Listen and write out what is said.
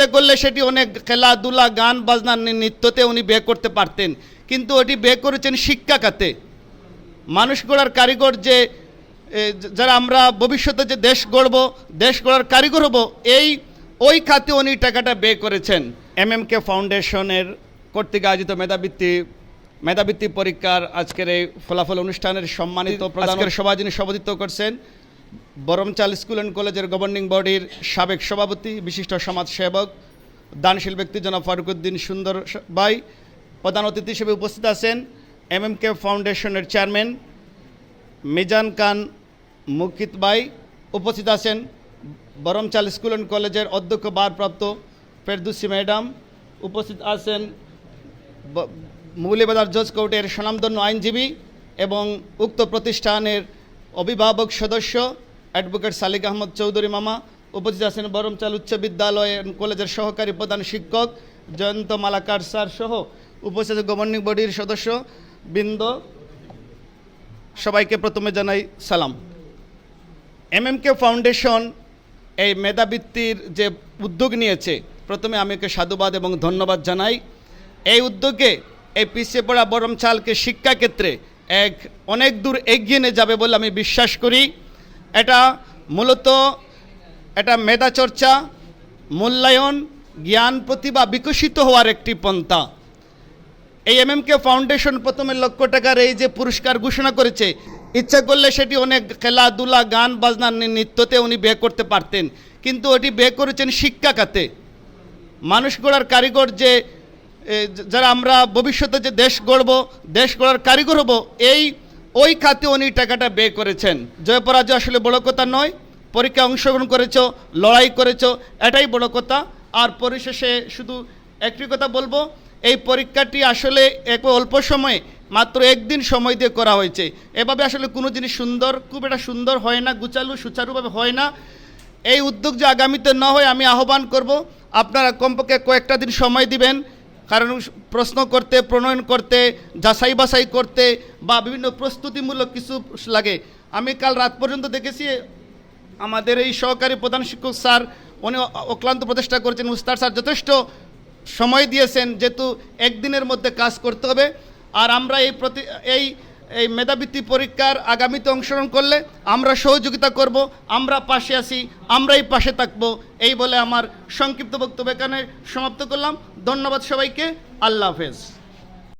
ইচ্ছা করলে সেটি অনেক খেলাধুলা গান বাজনা নৃত্যতে উনি বে করতে পারতেন। কিন্তু ওটি বে করেছেন শিক্ষা খাতে মানুষ গড়ার কারিগর যে যারা আমরা ভবিষ্যতে যে দেশ গড়ব দেশ গড়ার কারিগর হব এই ওই খাতে উনি টাকাটা বে করেছেন। এম এম কে ফাউন্ডেশনের কর্তৃক আয়োজিত মেধাবৃত্তি মেধাবৃত্তি পরীক্ষার আজকের এই ফলাফল অনুষ্ঠানের সম্মানিত আজকের সভা যিনি সভাপতিত্ব করছেন বরমচাল স্কুল অ্যান্ড কলেজের গভর্নিং বডির সাবেক সভাপতি, বিশিষ্ট সমাজসেবক, দানশীল ব্যক্তি জনাব ফারুকুদ্দিন সুন্দর ভাই, প্রধান অতিথি হিসেবে উপস্থিত আছেন এম এম কে ফাউন্ডেশনের চেয়ারম্যান মিজান খান মুকিত ভাই, উপস্থিত আছেন বরমচাল স্কুল অ্যান্ড কলেজের অধ্যক্ষ ভারপ্রাপ্ত ফেরদুসি ম্যাডাম, উপস্থিত আছেন মৌলিবাজার জজ কোর্টের স্বনামধন্য আইনজীবী এবং উক্ত প্রতিষ্ঠানের অভিভাবক সদস্য অ্যাডভোকেট সালিক আহমদ চৌধুরী মামা, উপস্থিত আছেন বরমচাল উচ্চ বিদ্যালয় কলেজের সহকারী প্রধান শিক্ষক জয়ন্ত মালাকার স্যার সহ উপস্থিত গভর্নিং বডির সদস্য বৃন্দ। সবাইকে প্রথমে জানাই সালাম। এমএমকে ফাউন্ডেশন এই মেধাবৃত্তির যে উদ্যোগ নিয়েছে, প্রথমে আমি একে সাধুবাদ এবং ধন্যবাদ জানাই। এই উদ্যোগে এই পিছিয়ে পড়া বরমচালকে শিক্ষাক্ষেত্রে এক অনেক দূর এগিয়ে নিয়ে যাবে বলে আমি বিশ্বাস করি। এটা মূলত এটা মেধা চর্চা, মূল্যায়ন, জ্ঞান প্রতিভা বিকশিত হওয়ার একটি পন্থা। এই এমএমকে ফাউন্ডেশন প্রথমে লক্ষ টাকার এই যে পুরস্কার ঘোষণা করেছে, ইচ্ছা করলে সেটি অনেক খেলাধুলা, গান, বাজনা নৃত্যতে উনি বে করতে পারতেন। কিন্তু ওটি বে করেছেন শিক্ষা খাতে। মানুষ গড়ার কারিগর যে যারা আমরা ভবিষ্যতে যে দেশ গড়ব, দেশ গড়ার কারিগর হব, এই ওই খাতে উনি টাকাটা বে করেছেন। জয় পরাজয় আসলে বড় কথা নয়, পরীক্ষায় অংশগ্রহণ করেছ, লড়াই করেছ, এটাই বড় কথা। আর পরিশেষে শুধু একটি কথা বলব, এই পরীক্ষাটি আসলে এক অল্প সময়ে, মাত্র একদিন সময় দিয়ে করা হয়েছে। এভাবে আসলে কোনো জিনিস সুন্দর, খুব একটা সুন্দর হয় না গুচালু সুচারুভাবে হয় না। এই উদ্যোগ যে আগামীতে না হয়, আমি আহ্বান করব, আপনারা কমপক্ষে কয়েকটা দিন সময় দিবেন কারণ প্রশ্ন করতে, প্রণয়ন করতে, যাচাই বাছাই করতে বা বিভিন্ন প্রস্তুতিমূলক কিছু লাগে। আমি কাল রাত পর্যন্ত দেখেছি, আমাদের এই সহকারী প্রধান শিক্ষক স্যার, উনি অক্লান্ত প্রচেষ্টা করেছেন। উস্তাদ স্যার যথেষ্ট সময় দিয়েছেন, যেহেতু একদিনের মধ্যে কাজ করতে হবে। আর আমরা এই প্রতি, এই এই মেধাবৃত্তি পরীক্ষার আগামীতে অংশগ্রহণ করলে আমরা সহযোগিতা করব, আমরা পাশে আছি, আমরাই পাশে থাকব। এই বলে আমার সংক্ষিপ্ত বক্তব্য এখানে সমাপ্ত করলাম। ধন্যবাদ সবাইকে। আল্লাহ হাফেজ।